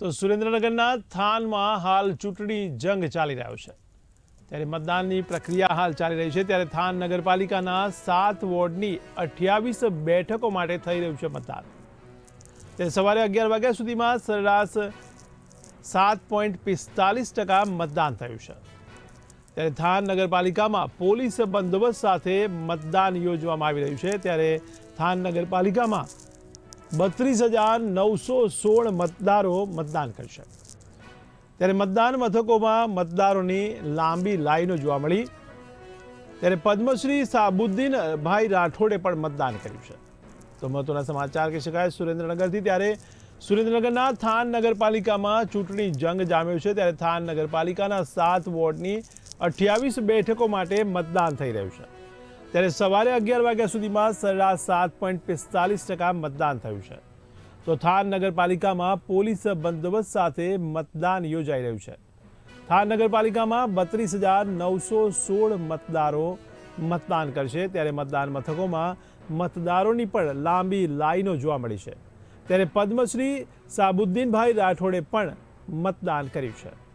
તો સુરેન્દ્રનગરના થાનમાં હાલ ચૂંટણી જંગ ચાલી રહ્યો છે. ત્યારે મતદાનની પ્રક્રિયા હાલ ચાલી રહી છે. ત્યારે થાન નગરપાલિકાના સાત વોર્ડની અઠ્યાવીસ બેઠકો માટે થઈ રહ્યું છે મતદાન. ત્યારે સવારે અગિયાર વાગ્યા સુધીમાં સરેરાશ સાત પોઈન્ટ પિસ્તાલીસ ટકા મતદાન થયું છે. ત્યારે થાન નગરપાલિકામાં પોલીસ બંદોબસ્ત સાથે મતદાન યોજવામાં આવી રહ્યું છે. ત્યારે થાન નગરપાલિકામાં બત્રીસ હજાર નવસો સોળ મતદારો મતદાન કરશે. ત્યારે મતદાન મથકોમાં મતદારોની લાંબી લાઈનો જોવા મળી. ત્યારે પદ્મશ્રી સાબુદ્દીન ભાઈ રાઠોડે પણ મતદાન કર્યું છે. તો મહત્વના સમાચાર કહી શકાય, સુરેન્દ્રનગરથી ત્યારે સુરેન્દ્રનગરના થાન નગરપાલિકામાં ચૂંટણી જંગ જામ્યો છે. ત્યારે થાન નગરપાલિકાના સાત વોર્ડની અઠ્યાવીસ બેઠકો માટે મતદાન થઈ રહ્યું છે. ત્યારે સવારે અગિયાર વાગ્યા સુધીમાં સરેરાશ સાત પોઈન્ટ પિસ્તાલીસ ટકા મતદાન થયું છે. તો થાન નગરપાલિકામાં પોલીસ બંદોબસ્ત સાથે મતદાન યોજાઈ રહ્યું છે. થાન નગરપાલિકામાં બત્રીસ હજાર નવસો સોળ મતદારો મતદાન કરશે. ત્યારે મતદાન મથકોમાં મતદારોની પણ લાંબી લાઈનો જોવા મળી છે. ત્યારે પદ્મશ્રી સાબુદ્દીનભાઈ રાઠોડે પણ મતદાન કર્યું છે.